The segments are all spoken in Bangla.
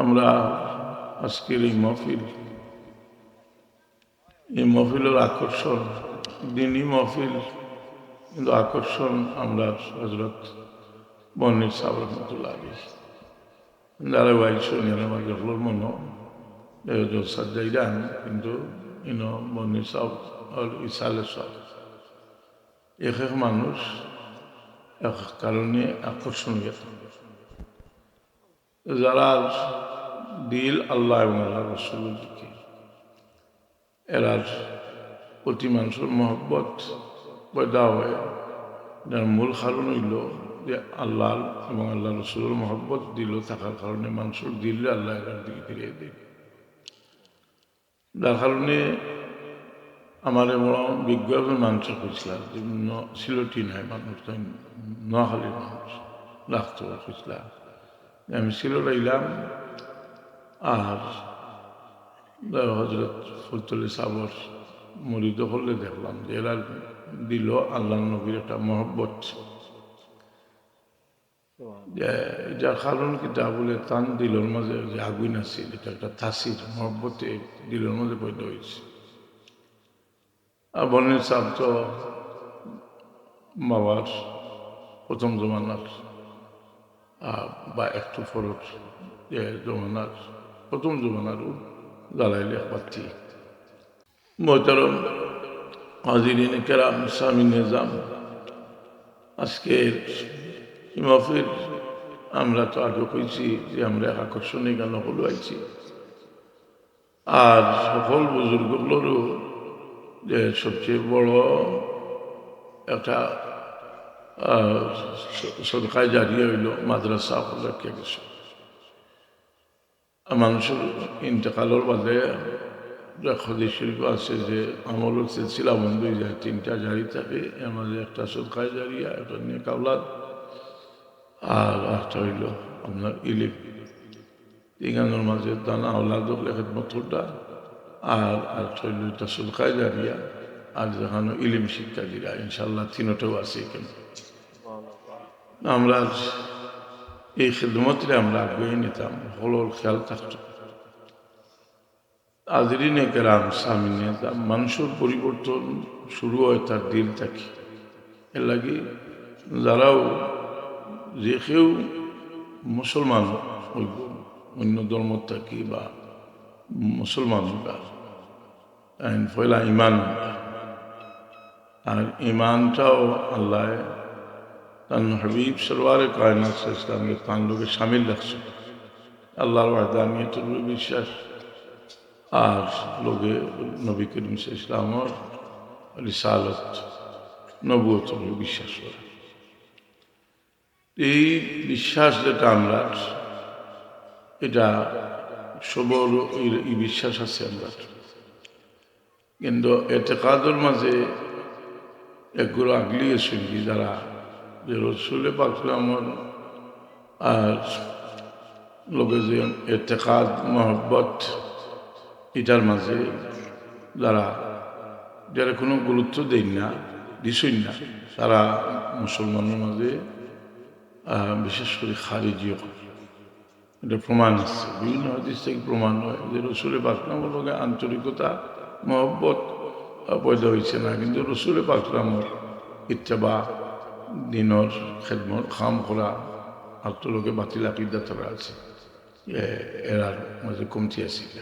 আমরা আজকের এই মহফিল, এই মহফিলের আকর্ষণ, দিনই মহফিল, কিন্তু আকর্ষণ আমরা হজরত বন্নির সাহ রহমতুল্লাহ আলী যারা ওয়াইল শুনিয়ার আমাদের হলোর মনো। সাজাইরান কিন্তু ইনো বন্নির সাহ ইসালে সব। এক এক মানুষ এক কারণে আকর্ষণীয়। যারা দিল আল্লাহ এবং আল্লাহ রসুলের দিকে এরার প্রতি মানুষের মহব্বত পয়দা হয় যার মূল কারণ হইল যে আল্লাহ এবং আল্লাহ রসুলের মহব্বত দিল থাকার কারণে মানুষের দিল আল্লাহ এরার দিকে ফিরিয়ে দিল যার কারণে আমার বড় বিজ্ঞ একজন মানুষের খুঁজলাম যে সিলটি নাই, মানুষ তাই নোয়াখালীর মানুষ রাখতে খুঁজলাম। আমি সিলেট আইলাম আর হজরত ফুলতলি সাবর মরিদ হলে দেখলাম যে এরা দিল আল্লাহ নবীর একটা মহব্বত। যে যার কারণ কিতা বলে তান দিলর মাঝে যে আগুন আছে, এটা একটা তাসির, মহব্বতে দিলর মাঝে পয়দা হয়েছে। আর বর্ণের সাহ তো বাবার প্রথম জমানার বা একটু ফরত যে জমানার প্রথম জমানার জ্বালাইলে পাচ্ছি মোহতারম হাজিরিন কেরাম, স্বামী নিজাম, আজকের মফির আমরা তো আগে কইছি যে আমরা আকর্ষণীয় গান হলো আইছি। আর সকল বুজুর্গগুলোরও যে সবচেয়ে বড় একটা সদকায় জারি হইল মাদ্রাসা রেখে গেছে। মানুষের ইন্তেকালের বাদে খদি শরীফ আছে যে আমল সিলসিলা বন্ধ হয়ে যায়, তিনটা জারি থাকে, এর মাঝে একটা সদকায় জারিয়া একটা নিয়ে কাবলাদ আর একটা হইল আপনার ইলিম। তিনগানোর মাঝে দানা আওলাদ লেখত মথুরটা আর একটা হইল একটা সদকায় জারিয়া আর যেখানে ইলিম শিক্ষা দিরা ইনশাল্লাহ তিনটাও আছে এখানে। আমরা এই খেদমতরে আমরা আগ্রহী নিতাম হলোর খেয়াল থাকত। আদরিনে কেরাম স্বামী নিতাম মানুষের পরিবর্তন শুরু হয় তার দিল থেকে। এর লাগে যারাও যে কেউ মুসলমান হইব, অন্য ধর্ম থাকি বা মুসলমান বা পয়লা ইমান আর ইমানটাও আল্লাহ তান হাবিব সরওয়ার কায়নাত ইসলামকে তান লোকে সামিল রাখছে আল্লাহর ওয়াহদানিয়তের বিশ্বাস। আর লোকে নবী করিম ইসলামর রিসালত, নবুয়তের বিশ্বাস করে। এই বিশ্বাস যেটা আমরা, এটা সবর এই বিশ্বাস আছে আমরা। কিন্তু এতে কাদর মাঝে একগুলো আগলিয়ে শুনছি যারা যে রসুলে পাকলামর আর লোকে যে এতেকাদ, মহব্বত, এটার মাঝে যারা যারা কোনো গুরুত্ব দেন না দিছই না, তারা মুসলমানের মাঝে বিশেষ করে খারিজিও এটা প্রমাণ আছে। বিভিন্ন হাদিস থেকে প্রমাণ হয় যে রসুলে পাকলামর লোকে আন্তরিকতা, মহব্বত পয়দা হয়েছে না। কিন্তু রসুলে পাকলামর ইত্তেবা দিনর খেদমর খাম করা আর তো লোকে বাতিল আকিদা তারা আছে এরার মাঝে কমতি আছিল।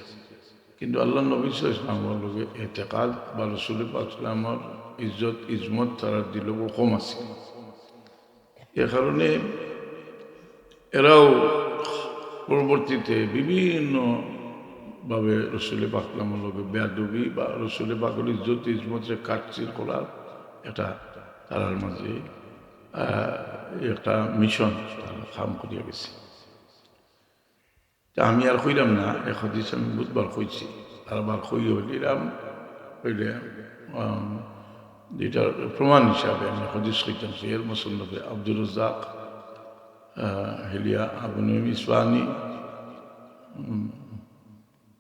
কিন্তু আল্লাহ নবী ইসলামর লোকে এতেকাল বা রসুল পাকলামর ইজ্জত, ইজমত তারা দিল কম আছে এ কারণে এরাও পরবর্তীতে বিভিন্ন ভাবে রসুলে পাকলামর লোকে বেয়াদবি বা রসুলে পাকল ইজ্জত ইজমতে কাটচির করার এটা তারার মাঝে একটা মিশন কাম করিয়া গেছে। আমি আর কইলাম না এক হদিস আমি বুধবার কইছি। আর বার কই হইলাম হইলে যেটার প্রমাণ হিসাবে আমি হদিস কইতাম সেহের মুসল্লবে আব্দুর রজাক হেলিয়া আবু নঈম ইসবানি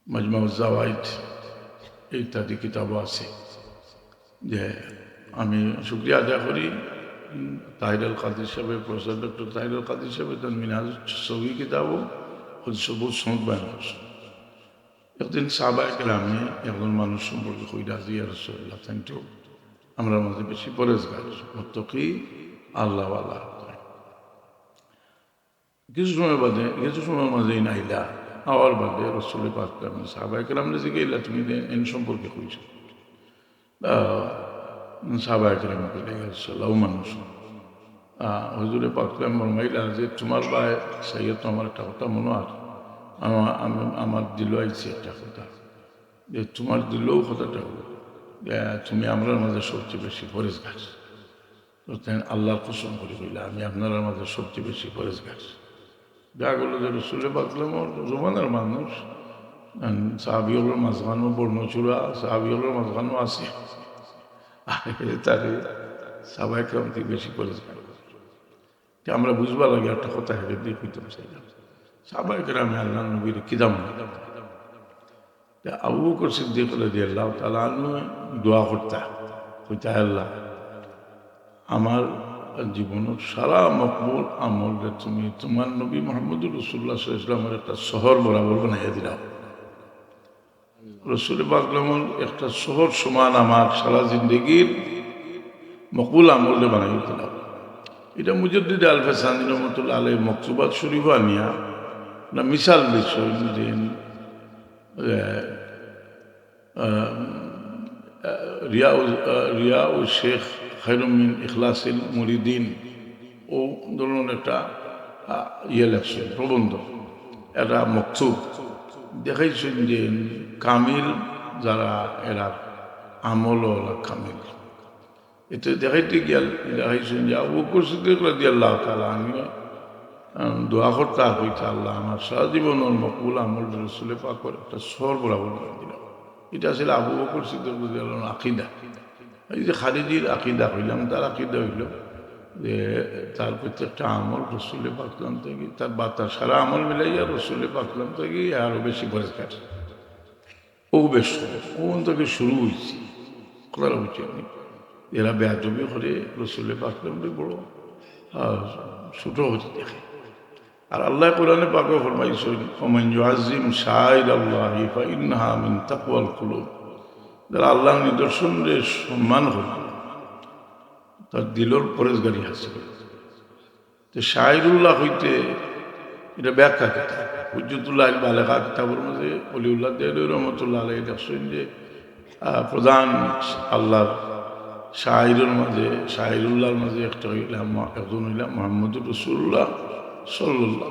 মজমাউজাওয়াইদ ইত্যাদি কিতাবও আছে। যে আমি শুক্রিয়া আদায় করি। তাহির আল কাদির সাহেবের প্রফেসর ডক্টর তাহির আল কাদির সাহেবের তার মিনাজ ছবি কিতাবও সবুজ করছেন। একদিন সাহবায় গ্রামে একজন মানুষ সম্পর্কে কই রাজি আর থ্যাংক ইউ আমরা মাঝে বেশি পরেজগার, মত্তকি, আল্লাহ আল্লাহ। কিছু সময় বাদে, কিছু সময় মাঝে নাইলা আওয়ার বাদে রসুলের পাক সাহবায় গ্রাম যে গেলা তুমি এন সম্পর্কে কইছো। সাহবায় গ্রাম কইলে রসুল্লাহ মানুষ হজুরে পাকলাম মরমাইলা যে তোমার বায় সাইয়ে তো আমার একটা কথা মনে আর আমার আমি আমার দিল আইছে একটা কথা। যে তোমার দিলেও কথাটা হলো তুমি আমরা মাঝে সবচেয়ে বেশি ফরেজ গাছ আল্লাহর কুসুম করে কইলা, আমি আপনার মাঝে সবচেয়ে বেশি ফরেজ গাছ যা করল যে রসুলে পাকলাম জমানের মানুষ সাহাবিগুলোর মাঝখানো বর্ণচূড়া সাহাবিগুলোর মাঝখানো আছে তারে সবাই কেমন থেকে বেশি গাছ আমরা বুঝবার লাগে একটা কথা হেঁটে দিয়ে কইতাম চাইলাম সাবাই গ্রামে আল্লাহ নবীর কিদাম আবু বকর সিদ্দিক রাজি আল্লাহ তালা দোয়া করতা, কইতা আল্লাহ, আমার জীবনের সারা মকবুল আমল তুমি তোমার নবী মোহাম্মদুর রসুল্লাহ ইসলামের একটা শহর বরাবর বানাইয়া দিলাম। রসুল বাকলামর একটা শহর সমান আমার সারা জিন্দগির মকবুল আমলে বানাই দিলাম। এটা মুজদ্দিদ আল ফেসানি রহমতুল্লাহ আলহ মকসুবাদ শরীফ আনিয়া না বিষয় যে রিয়া রিয়া ও শেখ খৈরুমিন ইখলাসিল মুরিদিন। ও ধরুন একটা ইয়ে লেখছে, প্রবন্ধ, একটা মকসুব দেখাইছেন যে কামিল যারা, এরা আমল ওরা কামিল। এটা দেখাইতে গিয়াল দেখাইছেন যে আবু কুসিদ্দিক রাজি আল্লাহ তালা আমি দোয়া করতে হইতে আল্লাহ, আমার সারা জীবনের মকুল আমল রসুলে পাকর একটা স্বর বরাবর করে দিলাম। এটা ছিল আবু বকর সিদ্দিক আকিদা। এই যে খালিদির আকিদা হইলাম, তার আকিদা হইল যে তার প্রত্যেকটা আমল রসুলে পাকলাম থেকে, তার বা তার সারা আমল মিলাইয়া রসুলে পাকলাম থেকে আরও বেশি পরিষ্কার। ও বেশ ও থেকে শুরু হয়েছে? কথাটা বুঝছি আমি এরা বেহাজবি করে রসুলে পাকলাম বড় ছোট হতে দেখে। আর আল্লাহ কোরআনে পাকে ফরমাইছেন ওমান ইউআযিম শাইর আল্লাহি ফাইন্নাহা মিন তাকওয়াল কুলুব। যারা আল্লাহর নিদর্শনের সম্মান করে তার দিলর পরেশগারি আছে। তো শাহিরুল্লাহ হইতে এটা ব্যাখ্যা কিতাব। হুজুতুল্লাহ বালেখা কিতাবের মধ্যে অলিউল্লাহ দেল রহমতুল্লাহ আলাই দেখছেন যে প্রধান আল্লাহর শাহিরুর মাঝে শাহিরুল্লাহর মাঝে একটা হইলাম একজন হইলাম মোহাম্মদুর রসুল্লাহ সাল্লাহ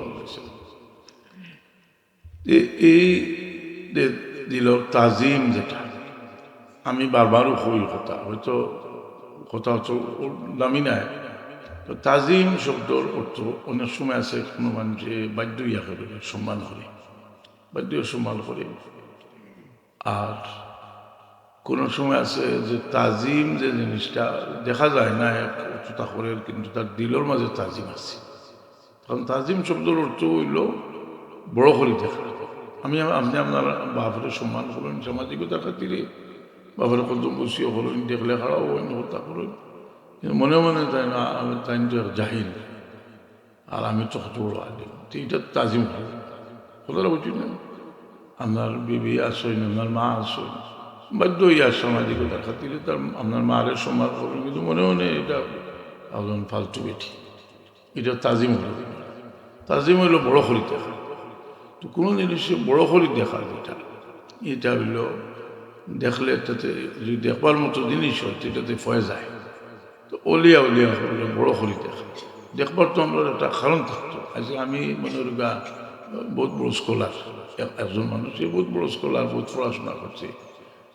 এই দিল তাজিম যেটা, আমি বারবারও হই কথা, হয়তো কথা হচ্ছে দামি নাই। তো তাজিম শব্দর অর্থ অনেক সময় আছে কোনো মানুষে বাদ্য ইয়া করে, সম্মান করে। বাদ্য সম্মান করে। আর কোনো সময় আছে যে তাজিম যে জিনিসটা দেখা যায় না, এক উচ্চতা করে কিন্তু তার দিলর মাঝে তাজিম আছে। কারণ তাজিম শব্দের অর্থ হইল বড় করে দেখা। আমি, আপনি আপনার বাপরে সম্মান করেন সামাজিকতার খাতিরে। বাবার কত বসিও হলেন দেখলে খারাপ হইন হত্যা করেন কিন্তু মনে মনে তাই না, আমি তাই তো জাহিল। আর আমি তো কত বড় তো তাজিম হয় কথাটা বুঝি না আপনার বিবি আসইন আপনার মা আসইন বাধ্য ইয়া সামাজিকতার খাতিরে তার আপনার মারের সম্মান করবেন কিন্তু মনে মনে এটা একজন ফালতু বেটি। এটা তাজিম হলো। তাজিম হইল বড় হরি দেখা তো কোনো জিনিসে বড় হরি দেখা যেটা এটা হইল দেখলে তাতে যদি দেখবার মতো জিনিস হয় এটাতে ফয়ে যায়। তো অলিয়া অলিয়া হলে বড় হরি দেখা। দেখবার তো আমরা একটা কারণ থাকতো। আজকে আমি মনে গা বহুত বড় স্কলার একজন মানুষ বহুত বড় স্কলার বহুত পড়াশোনা করছে।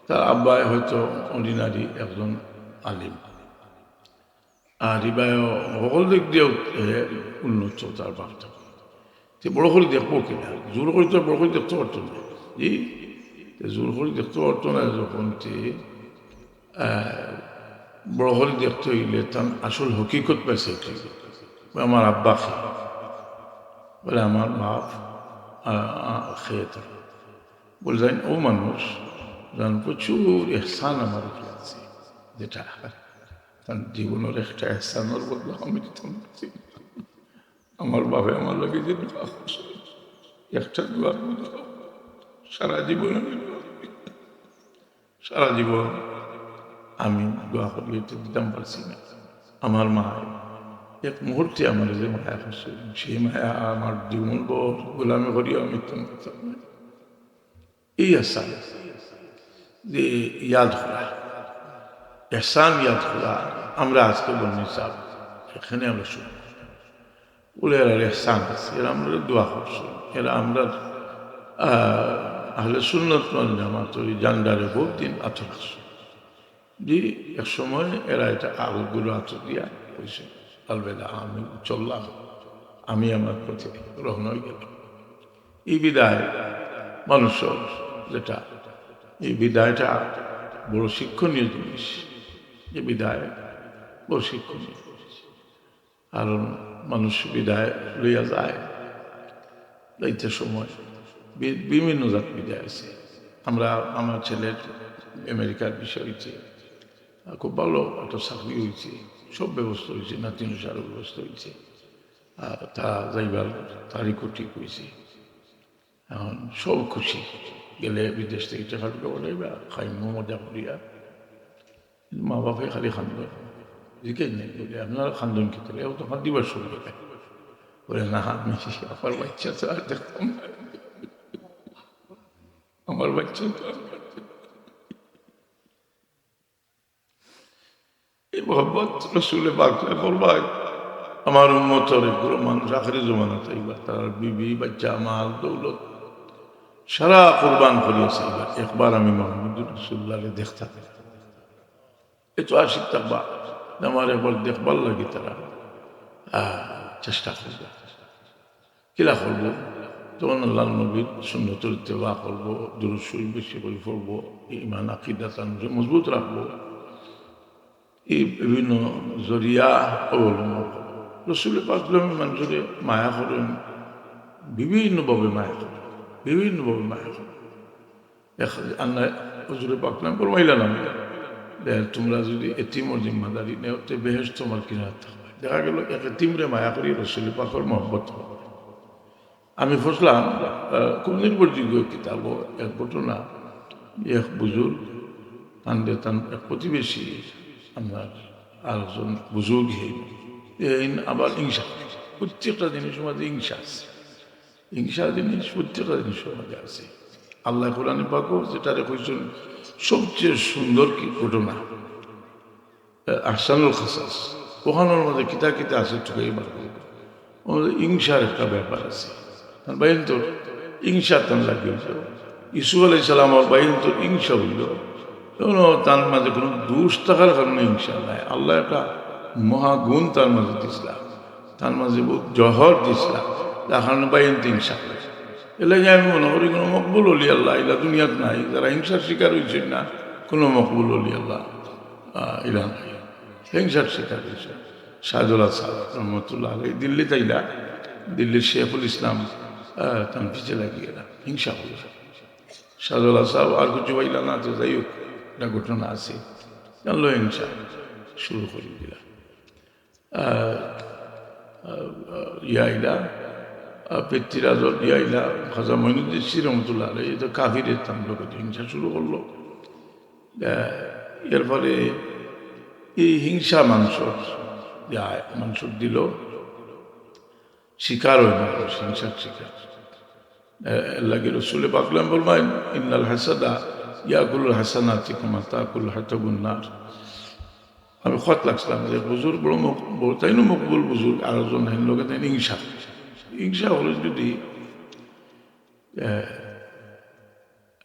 তার আব্বাই হয়তো অর্ডিনারি একজন আলিম। আর ইবায় সকল দিক দিয়েও উন্নত তার সে বড় করে দেখব কিনা? জোর করে তো বড় করে দেখতে পারতো না। জি জোর করে দেখতে পারতো না যখন সে বড় করে দেখতে হইলে তার আসল হকিকত পাইছে আমার আব্বা খেয়ে বলে আমার বাপ খেয়ে থাকে বলে যাই ও মানুষ যান প্রচুর এহসান আমার উপরে আছে যেটা তার জীবনের একটা এহসানের বদলে আমি দিতাম আমার বাবা আমার লাগে যে একটা দোয়ার মতো সারা জীবন আমি দোয়া করি। সারা জীবন আমি দোয়া করি দিতাম পারছি না। আমার মা এক মুহূর্তে আমার যে মায়া করছে সেই মায়া আমার জীবন বর গোলামে করিও আমি তুমি এই আশা যে ইয়াদ করা, এহসান ইয়াদ করা আমরা আজকে বলনি সাহ এখানে আমরা শুনি বলে এরা এহসান আছে, এরা আমরা দোয়া করছি, এরা আমরা আহলে সুন্নত জামাত, ওই জান্ডারে বহুত দিন, আতর আছে যে এক সময় এরা এটা আগুগুলো আতর দিয়া কইছে, আলবেদা, আমি চললাম, আমি আমার পথে গ্রহণ হয়ে গেলাম। এই বিদায় মানুষের যেটা, এই বিদায়টা বড় শিক্ষণীয় জিনিস, যে বিদায় বড় শিক্ষণীয়। কারণ মানুষ বিদায় লইয়া যায় লইতে সময় বিভিন্ন জাত বিদায় আছে। আমরা, আমার ছেলের আমেরিকার বিষয় হয়েছে খুব ভালো একটা চাকরি হয়েছে সব ব্যবস্থা হয়েছে নাতিন সারও ব্যবস্থা হয়েছে তা যাইবার তারিখও ঠিক হয়েছে এখন সব খুশি। গেলে বিদেশ থেকে টাকা টাকা বলাইবা খাইমো, মজা করিয়া। কিন্তু মা বাপে খালি খান্দন। জিজ্ঞেস নেই বলে, আপনারা খান্দন করে ও তো দিবার শুরু করে বলে, না, আমি আমার বাচ্চা তো আর দেখতাম। আমার বাচ্চা। এই মোহাম্মত রসুলে বাগলা করবাই আমার উন্মতর মানুষ আখেরি জমানা চাইবা তার বিবি, বাচ্চা, মাল, দৌলত, সারা কোরবান করিয়েছে একবার আমি মোহাম্মদ রসুল্লাহকে দেখতাম এ তো আশিক থাকবা আমার একবার দেখবার লাগে তারা। চেষ্টা করবে। কিলা করব? তখন আল্লাহ নবীর সুন্নতর ইত্তেবা করব দুরুসুই বেশি করে পড়ব ইমান আকিদা তানকে মজবুত রাখব। এই বিভিন্ন জরিয়া অবলম্বন করব। রসুলের পাকলামী মানুষের মায়া করেন, বিভিন্নভাবে মায়া করেন, বিভিন্নভাবে মায়া করেন। আন্না হজুরে পাকলাম ফরমাইলা না দেখ, তোমরা যদি এতিমর জিম্মাদারি নেও, তে বেহেস তোমার কিনার থাকবে। দেখা গেল, এক এতিমরে মায়া করি রসুলের পাকর মহব্বত হবে। আমি ফসলাম খুব নির্ভরযোগ্য কিতাব এক ঘটনা। এক বুজুর্গ তান্ডে তান এক প্রতিবেশী আপনার আরেকজন বুজুর্গ হেন আবার ইংসা, প্রত্যেকটা জিনিস মধ্যে হিংসা আছে। ইংসা জিনিস প্রত্যেকটা জিনিসের মধ্যে আছে। আল্লাহ কোরআনে পাকো যেটা কইছেন সবচেয়ে সুন্দর কি ঘটনা? আহসানুল খাসাস ওখানোর মধ্যে কিতা কিতা আছে ঠুকাই বার হিংসার একটা ব্যাপার আছে। বাইন তোর হিংসা তান লাগিয়েছে ইসু আলাই সালামর বাইন তোর হিংসা হইল। কোনো তার মাঝে কোনো দোষ থাকার কারণে হিংসা নাই। আল্লাহ একটা মহাগুণ তার মাঝে দিছিলাম তার মাঝে বহুত জহর দিছিলাম তার কারণে বাইন তো হিংসা এলাকা আমি মনে করি কোনো মকবুল অলি আল্লাহ এলা দুনিয়াত নাই। যারা হিংসার শিকার হয়েছে না, কোনো মকবুল অলি আল্লাহ এরা নাই। হিংসার শিকার হয়েছে শাহজুল আসাদ রহমতুল্লাহ দিল্লি তাইলা। দিল্লির শেখুল ইসলাম পিছিয়ে লাগিয়ে হিংসা হল শাহজুল আসাদ আর কিছু না যাই হোক, একটা ঘটনা আছে। জানলো হিংসা শুরু করে দিলা। ইয়াইলা পেত্রিরাজর ইয়াইলা, খাজা মইনুদ্দিন সির রহমতুল্লাহ আলী এই তো তাম লোকের হিংসা শুরু করল। এর ফলে এই হিংসা মানুষের মানুষের দিল শিকার হয়ে মানুষ হিংসার শিকার। লাগে রসুলে পাকলাম বলবেন, ইন্নাল হাসাদা ইয়াকুল হাসানা তিকুমা তাকুল হাতাগুন্নার আমি খত লাগছিলাম যে বুজুর বড় মুখ তাই না মকবুল বুজুর আরেকজন হেন লোকে তাই হিংসা। হিংসা হলে যদি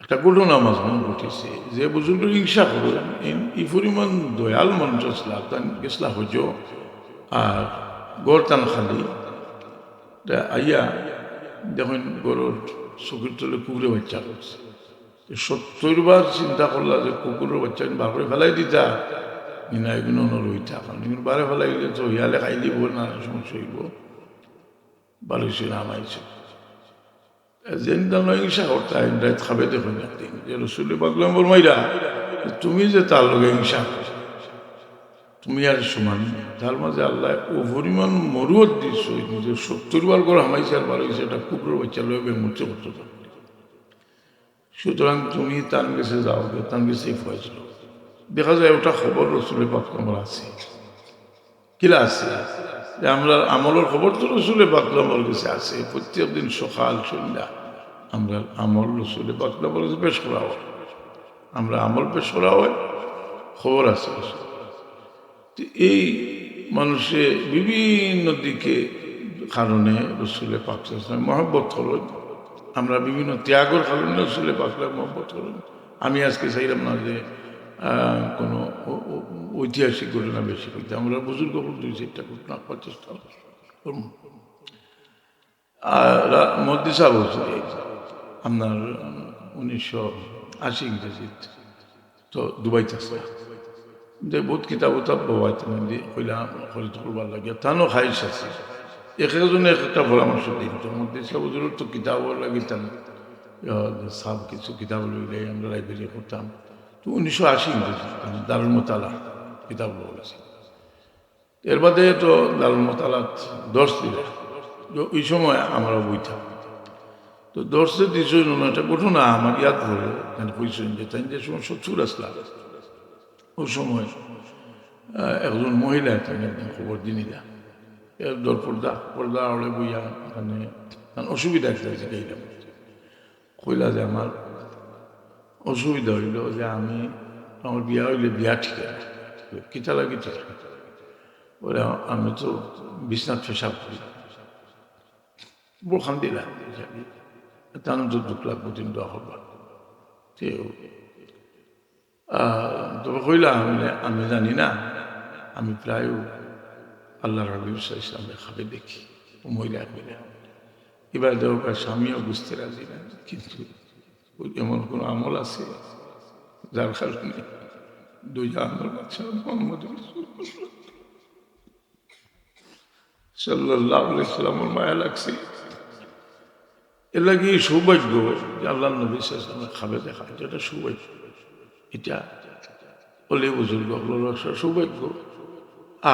একটা ঘটনা মাঝ মনে ঘটেছে যে বুজুর্গ হিংসা করলেন ই পরিমাণ দয়াল মঞ্চ আসলা তান গেছলা হজ আর গড় তান খালি। আইয়া দেখুন গরুর চকুর তলে কুকুরে বাচ্চা করছে সত্তর বার চিন্তা করলা যে কুকুরের বাচ্চা বার করে ফেলাই দিতা কিনা এগুলো নলইতা কারণ বারে ফেলাই দিলে তো ইয়ালে খাই দিব না সমস্যা হইব। বালুসি নামাইছে যেন হিংসা করতে রাত খাবে দেখুন একদিন। যে রসুল পাকলাম বলমাইরা তুমি যে তার লগে হিংসা করো, তুমি আর সমান। তার মাঝে আল্লাহ ও পরিমাণ মরুয়ত দিস যে সত্তর বার করে হামাইছে আর বার হয়েছে এটা কুকুরের বাচ্চা লইবে মরতে পারবে সুতরাং তুমি তার কাছে যাও তার কাছে ফয়েছিল দেখা যায় ওটা খবর রসুলের পাক আমার আছে। কিলা আছে? যে আমরা আমলের খবর তো রসুলের বাকলামর কাছে আছে। প্রত্যেক দিন সকাল, সন্ধ্যা আমরা আমল রসুলের বাকলামর কাছে পেশ করা হয়। আমরা আমল পেশ করা হয়, খবর আছে রসুলের। এই মানুষে বিভিন্ন দিকে কারণে রসুলের পাক মহব্বত করল আমরা বিভিন্ন ত্যাগর কারণে রসুলে পাকলার মহব্বত করুন আমি আজকে চাইলাম না যে কোনো ঐতিহাসিক ঘটনা বেশি করতে আমরা বুজুর্গ দুই চারটা ঘটনা করার চেষ্টা করুন আর মদ্দিসা বলছে আপনার উনিশশো আশি ইংরেজিত তো দুবাইতে আসলে যে বহুত কিতাব উতাব বাবাইতে দিয়ে কইলাম খরিদ করবার লাগে। তানো খাইছ আছে। এক একজনে এক একটা পরামর্শ দিন তো মধ্যে সবুজুর তো কিতাব লাগিতাম সব কিছু কিতাব লইলে আমরা লাইব্রেরি করতাম তো উনিশশো আশি দারুল মোতালা কিতাব বলেছে এর বাদে তো দারুল মোতালাত দশ দিলে ওই সময় আমরা বইতাম তো দর্শে দিয়েছিল একটা ঘটনা আমার ইয়াদ হলো কইছেন যে তাই যে সময় সচ্ছুর আসলাম ওই সময় একজন মহিলা একদিন খবর দিনি না এর দর পর্দা পর্দা আড়ে বইয়া মানে অসুবিধা একটা হয়েছে কইলা যে আমার অসুবিধা হইল যে আমি, আমার বিয়া হইলে বিয়া ঠিক আছে। কিতা লাগে ঠিক বলে, আমি তো বিশ্বনাথ পেশাব করি বড় খান্দি লাগে তার তো দুঃখ লাগবো, তিন দোয়া হবা তবে কইলাম আমি জানি না। আমি প্রায় আল্লাহর হাবিব সাহা ইসলামের খাবে দেখি মহিলা কইলা এবার দেওয়ার স্বামীও বুঝতে রাজি না, কিন্তু এমন কোনো আমল আছে যার কারণে দুই আমল বাচ্চা মোহাম্মদ সাল্লাহ সাল্লামর মায়া লাগছে। এর লাগে সৌভাগ্য যে আল্লাহ নবী সাল্লামের খাবে দেখা, এটা সৌভাগ্য। এটা অলি বুজুর্গ সৌভাগ্য।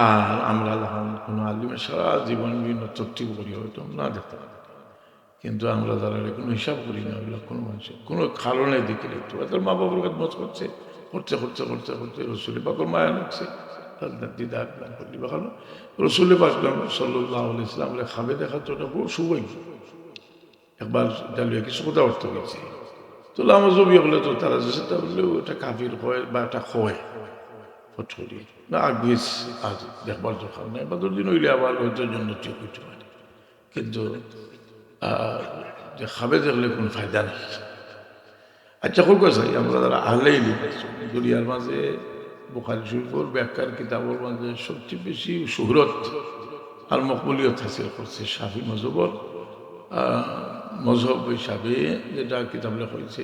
আর আমরা আল্লাহ কোনো আলিমের সারা জীবন বিভিন্ন তথ্য করি, হয়তো না দেখতে পারি। কিন্তু আমরা যারা কোনো হিসাব করি না ওইগুলো কোনো মানুষের, কোনো কারণে দিকে দেখতে পারি তার মা বাবার মত করছে করতে করতে করতে করতে রসুলি পাকর মায়া লাগছে। দিদা করলি বাকালো রসুলি পাকলাম সাল্লাহ ইসলাম খাবে দেখা তো ওটা বড় সৌভাগ্য। একবার ডালিয়া কিছু কথা অর্থ গেছে। তো লামাজবি হলে তো তারা যেটা বললেও এটা কাফির হয় বা এটা হয়। ফটকরি। না, আগিস আজ দেখবার দরকার নেই। বা দুদিন হইলে আবার হয়তো জন্য ঠিক হইতে পারে। কিন্তু যে খাবে দেখলে কোনো ফায়দা নেই। আচ্ছা হোক আছে আমরা যারা আহলেই দুনিয়ার মাঝে বোখারি শরীফর ব্যাখ্যার কিতাবর মাঝে সবচেয়ে বেশি সুহরত আর মকবুলিয়ত হাসিল করছে শাফি মজবর মজহব হিসাবে যেটা কিতাব লেখা হয়েছে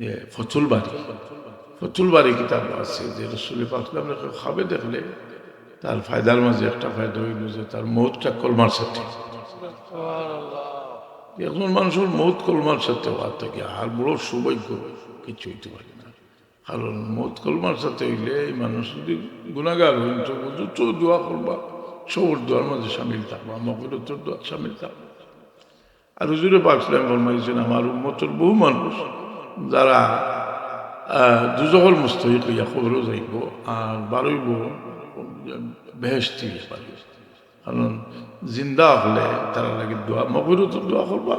যে ফতুল বাড়ি কিতাব আছে যে রসুলি পাকলাম খাবে দেখলে তার ফায়দার মাঝে একটা ফায়দা হইল যে তার মৌতটা কলমার সাথে। এখন মানুষের মৌত কলমার সাথে হওয়ার থেকে আর বড় সৌভাগ্য কিছু হইতে পারে না। কারণ মৌত কলমার সাথে হইলে এই মানুষ যদি গুণাগার হইন তো দোয়া করবা সবর দোয়ার মাঝে সামিল থাকবা মকরতর দোয়া সামিল থাকবা। আর হুজুরে পাকলাম ফরমাইছেন, আমার উম্মতর বহু মানুষ, যারা দুজকল মুস্তহিক হইয়া খবরও যাইব আর বারইব বেহেস্তি কারণ জিন্দা হলে তারা লাগে দোয়া মকরও তো দোয়া করবা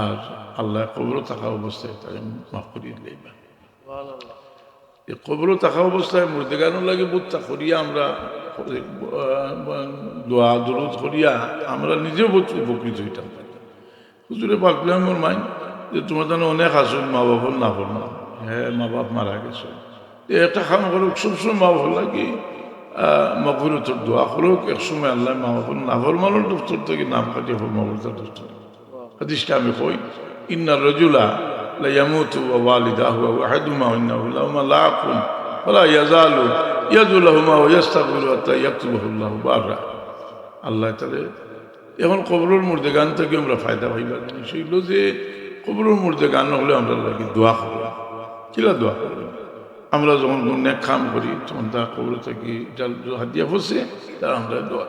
আর আল্লাহ কবরও থাকা অবস্থায় তাকে মাফ করিয়ে দিলেইবা এই কবরও থাকা অবস্থায় মুর্দেগানো লাগে বুত্তা করিয়া আমরা দোয়া, দরুদ করিয়া আমরা নিজেও উপকৃত হইতাম। পারি হুজুরে পাকলে আমার মাইন যে তোমার জানো অনেক আসুন মা বাবার না হল না হ্যাঁ মা বাপ মারা গেছে তো একটা খাম করুক সবসময় মা বাবার লাগে মকবুরতর দোয়া করুক একসময় আল্লাহ মা বাবার নাভর মানোর দপ্তর থেকে নাম কাটিয়ে হল মকবুরতার দপ্তর হাদিসটা আমি কই ইন্না রজুলা لا يموت ووالداه واحدهما وانه لهما لاق فلا يزال يدعو لهما ويستغفر حتى يكتبه الله بارا আল্লাহ তাহলে এখন কবরের মধ্যে গান থেকে আমরা ফায়দা পাইবার হইল যে কবরের মধ্যে গান হলে আমরা লাগে দোয়া করব কিলা দোয়া করব আমরা যখন কোনো কাম করি, তখন তার কবরে থাকি হাত দিয়া বসে তার আমরা দোয়া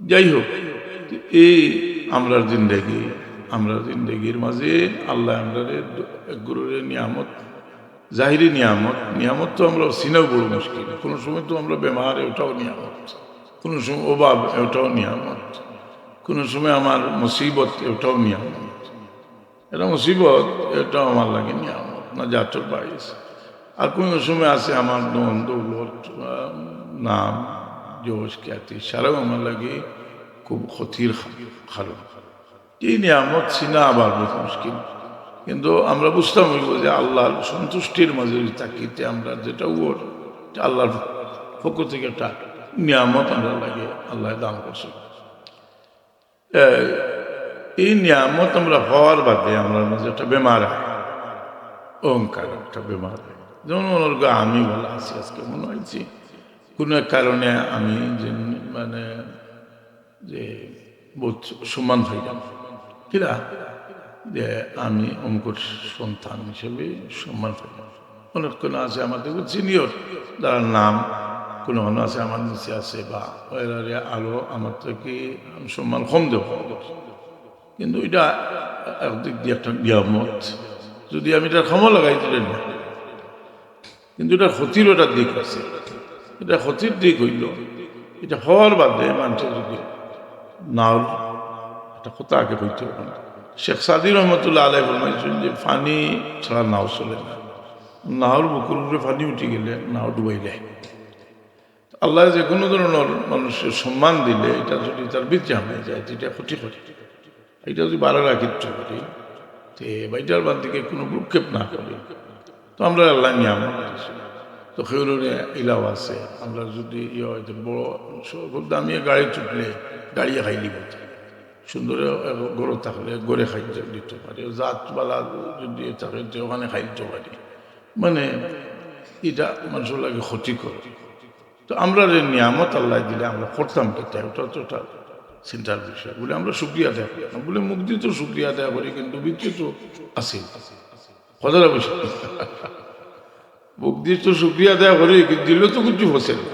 যাই হোক, এই আমরা জিন্দগি আমরা জিন্দগির মাঝে আল্লাহ আমরা গুরুরের নিয়ামত, জাহিরি নিয়ামত নিয়ামত তো আমরা চিনাও বড় মুশকিল। কোনো সময় তো আমরা বেমারে ওটাও নিয়ামত। কোনো সময় অভাব, এটাও নিয়ামত। কোনো সময় আমার মুসিবত, এটাও নিয়ামত। এটা মুসিবত, এটাও আমার লাগে নিয়ামত, না জাতর বাইস আর কোনো সময় আছে আমার দন দৌলত নাম, জোশ, খ্যাতি, সারাও আমার লাগে খুব ক্ষতির খালো এই নিয়ামত চিনা আবার মুশকিল। কিন্তু আমরা বুঝতাম যে আল্লাহর সন্তুষ্টির মাঝে তাকিতে আমরা যেটা ওর আল্লাহর পক্ষ থেকে একটা নিয়ামত আমরা লাগে, আল্লাহ দান করছে। এই নিয়ামত আমরা হওয়ার বাদে আমরা মাঝে একটা বেমার হয়। অহংকার একটা বেমার হয়। যেমন ওনার আমি ভালো আছি, আজকে মনে হয়েছি। কোনো এক কারণে আমি যে মানে যে বহুত সম্মান পাইলাম কিরা যে আমি অঙ্কুর সন্তান হিসেবে সম্মান পাইলাম কোনো আছে আমাদের সিনিয়র যার নাম কোনো কোনো আছে আমার নিচে আছে বা এরারে আলো আমার থেকে আমি সম্মান কম দেব। কিন্তু এটা একদিক দিয়ে একটা নিয়ামত যদি আমি এটা ক্ষমা লাগাই দিলেন না? কিন্তু এটা ক্ষতির ওটা দিক আছে। এটা ক্ষতির দিক হইল, এটা হওয়ার বাদে মানুষের যদি নাও একটা কথা আগে হইতে হবে না। শেখ সাদি রহমতুল্লাহ আলাই বলমাইছেন যে ফানি ছাড়া নাও চলে না। নাওর বুকুর উপরে ফানি উঠে গেলে নাও ডুবাইলে আল্লাহ যে কোনো ধরনের মানুষের সম্মান দিলে এটা যদি তার বৃদ্ধি হয়ে যায়, এটা ক্ষতি করে। এটা যদি বাড়া রাখিত্র করি। তে বাইটার বাদ দিকে কোনো ভ্রুক্ষেপ না করি। তো আমরা আল্লাহ নিয়ে আমার তো সেগুলোরে ইলাও আছে। আমরা যদি ইয়ে হয়, তো বড় খুব দামি গাড়ি চুটলে গাড়ি খাইলি বলতে সুন্দর গরু থাকলে গড়ে খাইতে দিতে পারে। জাতবালা যদি থাকে ওখানে খাইতে পারি। মানে এটা মানুষের লাগে ক্ষতি করে। তো আমরা যে নিয়ামত আল্লাহ দিলে আমরা করতাম কিতা ওটা তো ওটা চিন্তার বিষয়। বলে আমরা সুক্রিয়া দেয়া করি। না বলে মুখ দিয়ে তো সুক্রিয়া দেয়া করি, কিন্তু ভিতরে তো আছে। কথাটা বিষয় মুখ দিয়ে তো সুক্রিয়া দেয়া করি, কিন্তু দিলেও তো কিছু হচ্ছে না।